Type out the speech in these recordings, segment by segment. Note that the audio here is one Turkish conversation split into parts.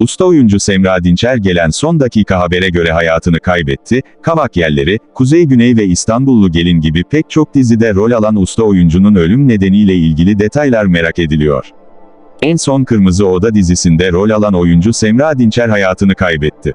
Usta oyuncu Semra Dinçer gelen son dakika habere göre hayatını kaybetti, Kavak Yerleri, Kuzey Güney ve İstanbullu Gelin gibi pek çok dizide rol alan usta oyuncunun ölüm nedeniyle ilgili detaylar merak ediliyor. En son Kırmızı Oda dizisinde rol alan oyuncu Semra Dinçer hayatını kaybetti.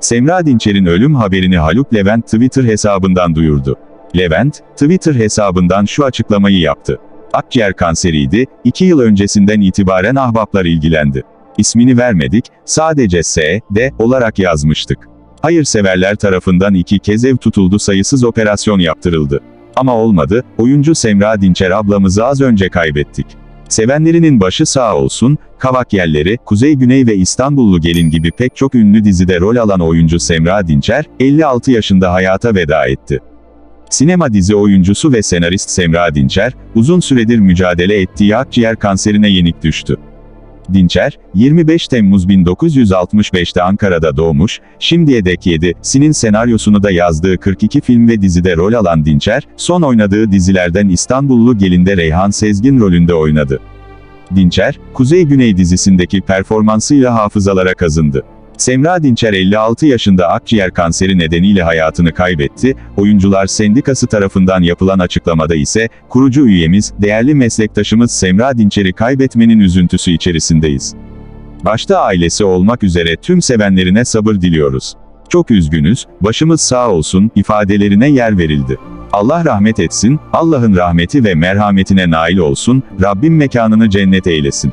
Semra Dinçer'in ölüm haberini Haluk Levent Twitter hesabından duyurdu. Levent, Twitter hesabından şu açıklamayı yaptı. Akciğer kanseriydi, iki yıl öncesinden itibaren ahbaplar ilgilendi. İsmini vermedik, sadece S, D olarak yazmıştık. Hayırseverler tarafından iki kez ev tutuldu sayısız operasyon yaptırıldı. Ama olmadı, oyuncu Semra Dinçer ablamızı az önce kaybettik. Sevenlerinin başı sağ olsun, Kavak Yerleri, Kuzey Güney ve İstanbullu Gelin gibi pek çok ünlü dizide rol alan oyuncu Semra Dinçer, 56 yaşında hayata veda etti. Sinema dizi oyuncusu ve senarist Semra Dinçer, uzun süredir mücadele ettiği akciğer kanserine yenik düştü. Dinçer, 25 Temmuz 1965'te Ankara'da doğmuş, şimdiye dek 7'sinin senaryosunu da yazdığı 42 film ve dizide rol alan Dinçer, son oynadığı dizilerden İstanbullu Gelin'de Reyhan Sezgin rolünde oynadı. Dinçer, Kuzey Güney dizisindeki performansıyla hafızalara kazındı. Semra Dinçer 56 yaşında akciğer kanseri nedeniyle hayatını kaybetti, Oyuncular Sendikası tarafından yapılan açıklamada ise, kurucu üyemiz, değerli meslektaşımız Semra Dinçer'i kaybetmenin üzüntüsü içerisindeyiz. Başta ailesi olmak üzere tüm sevenlerine sabır diliyoruz. Çok üzgünüz, başımız sağ olsun, ifadelerine yer verildi. Allah rahmet etsin, Allah'ın rahmeti ve merhametine nail olsun, Rabbim mekanını cennet eylesin.